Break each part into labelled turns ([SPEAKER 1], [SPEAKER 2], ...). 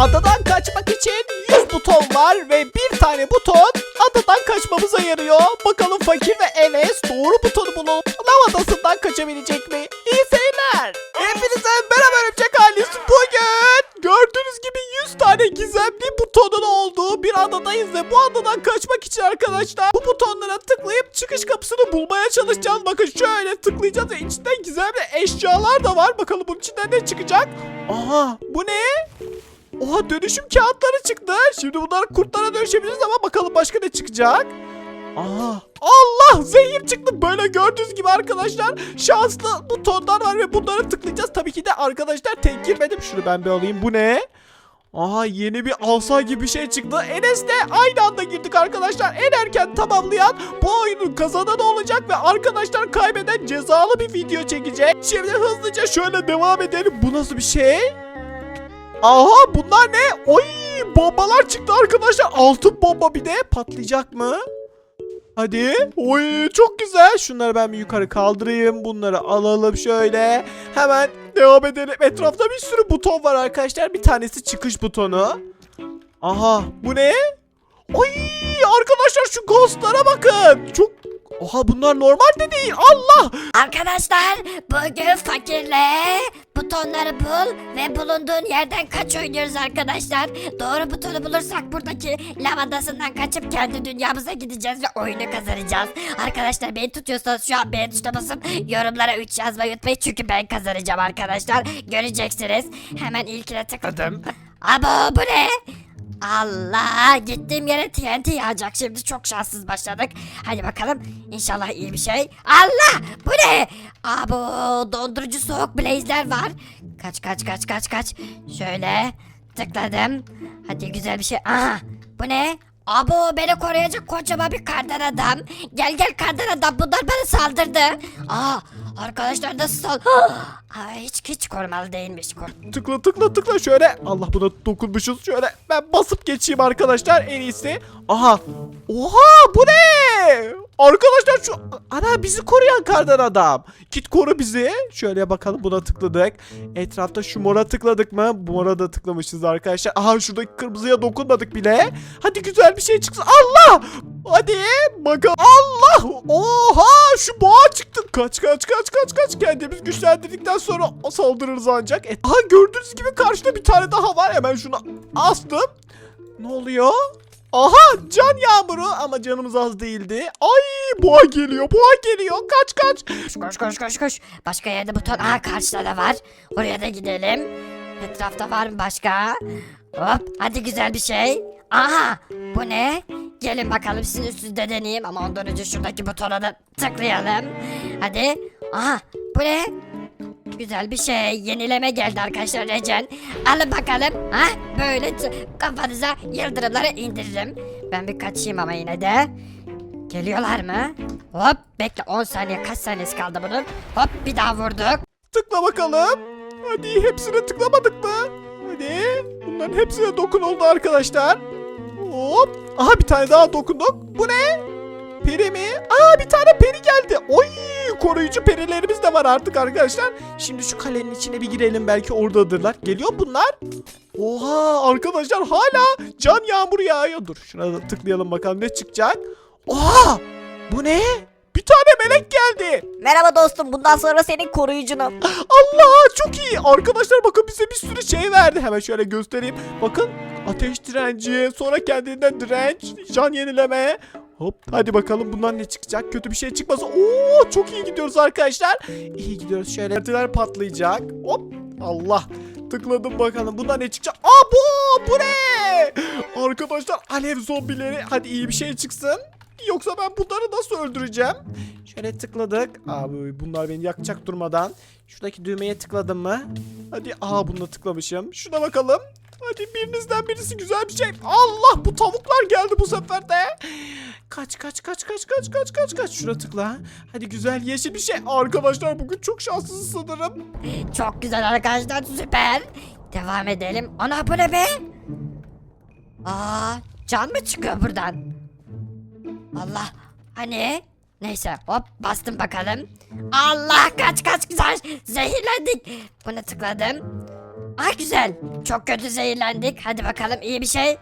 [SPEAKER 1] adadan kaçmak için 100 buton var ve bir tane buton adadan kaçmamıza yarıyor. Bakalım fakir ve Enes doğru butonu bulup lav adasından kaçabilecek mi? İyi seyirler. Hepinize merhaba örümcek ailesi. Bugün gördüğünüz gibi 100 tane gizemli butonun olduğu bir adadayız ve bu adadan kaçmak için arkadaşlar bu butonlara tıklayıp çıkış kapısını bulmaya çalışacağız. Bakın şöyle tıklayacağız ve içinden gizemli eşyalar da var. Bakalım bunun içinden ne çıkacak? Aha bu ne? Oha dönüşüm kağıtları çıktı. Şimdi bunlar kurtlara dönüşebiliriz ama bakalım başka ne çıkacak? Aha. Allah zehir çıktı böyle gördüğünüz gibi arkadaşlar şanslı butonlar var ve bunları tıklayacağız. Tabii ki de arkadaşlar tek girmedim. Şunu ben bir alayım. Bu ne? Aha yeni bir asa gibi bir şey çıktı. Enes'le aynı anda girdik arkadaşlar. En erken tamamlayan bu oyunun kazananı olacak ve arkadaşlar kaybeden cezalı bir video çekecek. Şimdi hızlıca şöyle devam edelim. Bu nasıl bir şey? Aha bunlar ne? Oy bombalar çıktı arkadaşlar. Altın bomba bir de patlayacak mı? Hadi. Oy çok güzel. Şunları ben bir yukarı kaldırayım. Bunları alalım şöyle. Hemen devam edelim. Etrafta bir sürü buton var arkadaşlar. Bir tanesi çıkış butonu. Aha bu ne? Oy arkadaşlar şu ghostlara bakın. Çok Oha bunlar normal de değil. Allah!
[SPEAKER 2] Arkadaşlar bugün fakirle butonları bul ve bulunduğun yerden kaç oynuyoruz arkadaşlar. Doğru butonu bulursak buradaki lav adasından kaçıp kendi dünyamıza gideceğiz ve oyunu kazanacağız. Arkadaşlar beni tutuyorsanız şu an beğen tuşuna basın. Yorumlara 3 yazmayı unutmayın çünkü ben kazanacağım arkadaşlar. Göreceksiniz. Hemen ilkine tıkladım. Abo bu ne? Allah gittiğim yere TNT yağacak şimdi çok şanssız başladık. Hadi bakalım inşallah iyi bir şey. Allah bu ne? Abo dondurucu soğuk blaze'ler var. Kaç kaç kaç kaç kaç. Şöyle tıkladım. Hadi güzel bir şey. Aha bu ne? Abo beni koruyacak kocaman bir kardan adam. Gel gel kardan adam bunlar bana saldırdı. Aa arkadaşlar nasıl. Aa, hiç hiç korumalı değilmiş. Kor-
[SPEAKER 1] Tıkla tıkla tıkla şöyle. Allah buna dokunmuşuz. Şöyle ben basıp geçeyim arkadaşlar en iyisi. Aha. Oha bu ne? Arkadaşlar şu ana bizi koruyan kardan adam. Git koru bizi. Şöyle bakalım buna tıkladık. Etrafta şu mora tıkladık mı? Bu mora da tıklamışız arkadaşlar. Aha şuradaki kırmızıya dokunmadık bile. Hadi güzel bir şey çıksın. Allah! Hadi bakalım. Allah! Oha şu boğa çıktı. Kaç kaç kaç kaç kaç. Kendimiz güçlendirdikten sonra saldırırız ancak. E, aha gördüğünüz gibi karşıda bir tane daha var. Hemen şunu astım. Ne oluyor? Aha can yağmuru ama canımız az değildi. Ay boğa geliyor boğa geliyor kaç kaç.
[SPEAKER 2] Koş koş koş koş. Başka yerde buton. Aa karşıda da var. Oraya da gidelim. Etrafta var mı başka? Hop hadi güzel bir şey. Aha bu ne? Gelin bakalım sizin üstünde deneyeyim ama ondan önce şuradaki butona da tıklayalım. Hadi. Aha bu ne? Güzel bir şey. Yenileme geldi arkadaşlar Recen. Alın bakalım. Ha böyle kafanıza yıldırımları indiririm. Ben bir kaçayım ama yine de. Geliyorlar mı? Hop bekle 10 saniye kaç saniyesi kaldı bunun? Hop bir daha vurduk.
[SPEAKER 1] Tıkla bakalım. Hadi hepsine tıklamadık mı? Hadi. Bunların hepsine dokunuldu arkadaşlar. Hop. Aha bir tane daha dokunduk. Bu ne? Peri mi? Aa bir tane peri geldi. Oy koruyucu perilerimiz de var artık arkadaşlar. Şimdi şu kalenin içine bir girelim belki oradadırlar. Geliyor bunlar. Oha arkadaşlar hala can yağmuru yağıyor. Dur şuna da tıklayalım bakalım ne çıkacak. Oha bu ne? Bir tane melek geldi.
[SPEAKER 3] Merhaba dostum bundan sonra senin koruyucunum.
[SPEAKER 1] Allah çok iyi. Arkadaşlar bakın bize bir sürü şey verdi. Hemen şöyle göstereyim. Bakın ateş direnci, sonra kendinden direnç, can yenileme. Hop hadi bakalım bundan ne çıkacak? Kötü bir şey çıkmasa. Oo çok iyi gidiyoruz arkadaşlar. İyi gidiyoruz. Şöyle partiler patlayacak. Hop Allah. Tıkladım bakalım. Bundan ne çıkacak? Aa bu bu ne? Arkadaşlar alev zombileri. Hadi iyi bir şey çıksın. Yoksa ben bunları nasıl öldüreceğim? Şöyle tıkladık. Abi bunlar beni yakacak durmadan. Şuradaki düğmeye tıkladım mı? Hadi aa buna tıklamışım. Şuna bakalım. Hadi birinizden birisi güzel bir şey. Allah bu tavuklar geldi bu sefer de. Kaç kaç kaç kaç kaç kaç kaç kaç. Şuna tıkla. Hadi güzel yeşil bir şey. Arkadaşlar bugün çok şanslısın sanırım.
[SPEAKER 2] Çok güzel arkadaşlar süper. Devam edelim. Ana bu ne be? Aa can mı çıkıyor buradan? Allah hani? Neyse hop bastım bakalım. Allah kaç kaç güzel zehirlendik. Buna tıkladım. Ah güzel. Çok kötü zehirlendik. Hadi bakalım iyi bir şey.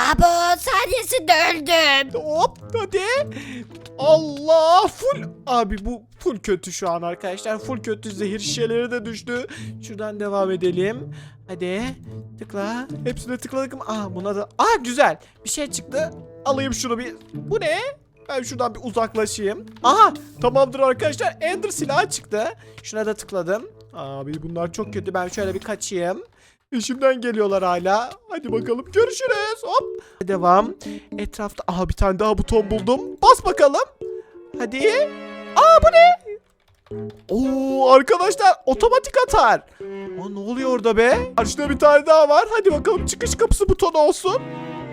[SPEAKER 2] Abo saniyesinde öldüm.
[SPEAKER 1] Hop hadi. Allah full. Abi bu full kötü şu an arkadaşlar. Full kötü zehir şişeleri de düştü. Şuradan devam edelim. Hadi tıkla. Hepsine tıkladık mı? Aa buna da. Aa güzel. Bir şey çıktı. Alayım şunu bir. Bu ne? Ben şuradan bir uzaklaşayım. Aha tamamdır arkadaşlar. Ender silahı çıktı. Şuna da tıkladım. Abi bunlar çok kötü. Ben şöyle bir kaçayım. Peşimden geliyorlar hala. Hadi bakalım görüşürüz. Hop. Devam. Etrafta aha bir tane daha buton buldum. Bas bakalım. Hadi. Aa bu ne? Oo arkadaşlar otomatik atar. Aa, ne oluyor orada be? Karşıda bir tane daha var. Hadi bakalım çıkış kapısı butonu olsun.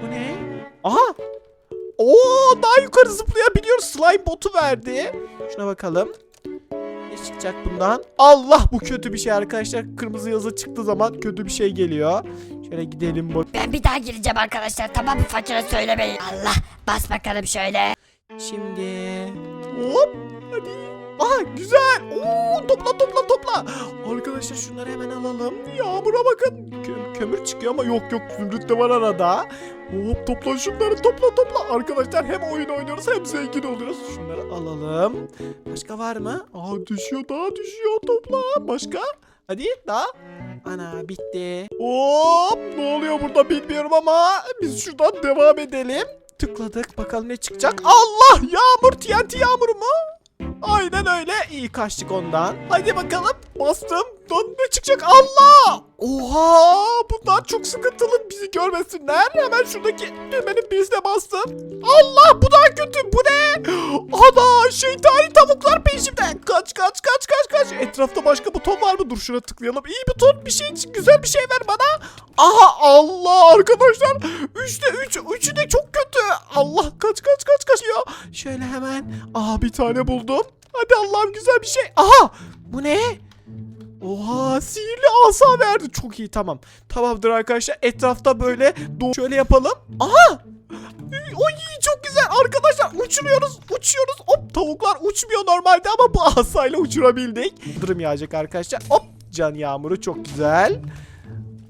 [SPEAKER 1] Bu ne? Aha. Oo daha yukarı zıplayabiliyoruz. Slime botu verdi. Şuna bakalım. Ne çıkacak bundan? Allah bu kötü bir şey arkadaşlar. Kırmızı yazı çıktığı zaman kötü bir şey geliyor. Şöyle gidelim bak.
[SPEAKER 2] Ben bir daha gireceğim arkadaşlar. Tamam mı fakire söylemeyin. Allah bas bakalım şöyle.
[SPEAKER 1] Şimdi hop hadi. Aha güzel. Oo topla topla topla. Arkadaşlar şunları hemen alalım. Yağmura bakın. Kö- kömür çıkıyor ama yok yok zümrüt de var arada. Hop topla şunları topla topla. Arkadaşlar hem oyun oynuyoruz hem zengin oluyoruz. Şunları alalım. Başka var mı? Aa düşüyor daha düşüyor topla. Başka? Hadi daha. Ana bitti. Hop ne oluyor burada bilmiyorum ama biz şuradan devam edelim. Tıkladık bakalım ne çıkacak. Allah yağmur TNT yağmuru mu? Aynen öyle. İyi kaçtık ondan. Hadi bakalım. Bastım. Lan ne çıkacak? Allah! Oha! Bunlar çok sıkıntılı. Bizi görmesinler. Hemen şuradaki düğmenin birisine bastım. Allah! Bu daha kötü. Bu ne? Ana! Şeytani tavuklar peşimde. Kaç kaç kaç kaç kaç. Etrafta başka buton var mı? Dur şuna tıklayalım. İyi buton. Bir şey güzel bir şey ver bana. Aha Allah arkadaşlar. Üçte üç. Üçü de çok kötü. Allah kaç kaç kaç kaç ya. Şöyle hemen. Aha bir tane buldum. Hadi Allah'ım güzel bir şey. Aha bu ne? Oha sihirli asa verdi. Çok iyi tamam. Tamamdır arkadaşlar. Etrafta böyle şöyle yapalım. Aha! Oy çok güzel arkadaşlar uçuruyoruz uçuyoruz hop tavuklar uçmuyor normalde ama bu asayla uçurabildik. Yıldırım yağacak arkadaşlar hop can yağmuru çok güzel.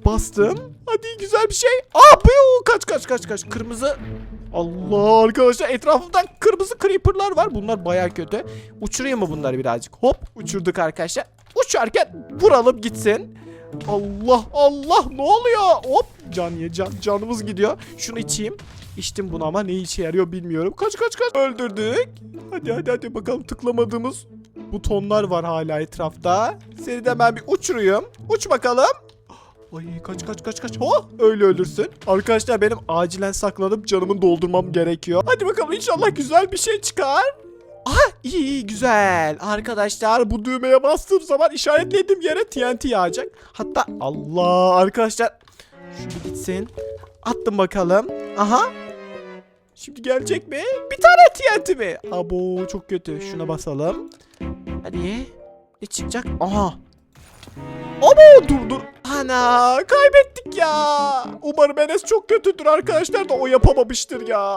[SPEAKER 1] Bastım. Hadi güzel bir şey. Aa bu kaç kaç kaç kaç. Kırmızı. Allah arkadaşlar etrafımda kırmızı creeper'lar var. Bunlar baya kötü. Uçurayım mı bunları birazcık? Hop uçurduk arkadaşlar. Uçarken vuralım gitsin. Allah Allah ne oluyor? Hop can ye can canımız gidiyor. Şunu içeyim. İçtim bunu ama ne işe yarıyor bilmiyorum. Kaç kaç kaç öldürdük. Hadi hadi hadi bakalım tıklamadığımız butonlar var hala etrafta. Seni de ben bir uçuruyum. Uç bakalım. Ay kaç kaç kaç kaç. Oh öyle ölürsün. Arkadaşlar benim acilen saklanıp canımı doldurmam gerekiyor. Hadi bakalım inşallah güzel bir şey çıkar. Aha iyi iyi güzel. Arkadaşlar bu düğmeye bastığım zaman işaretlediğim yere TNT yağacak. Hatta Allah arkadaşlar. Şunu gitsin. Attım bakalım. Aha. Şimdi gelecek mi? Bir tane TNT mi? Abo çok kötü. Şuna basalım. Hadi. Ne çıkacak? Aha. Abo dur dur. Ana kaybettik ya. Umarım Enes çok kötüdür arkadaşlar da o yapamamıştır ya.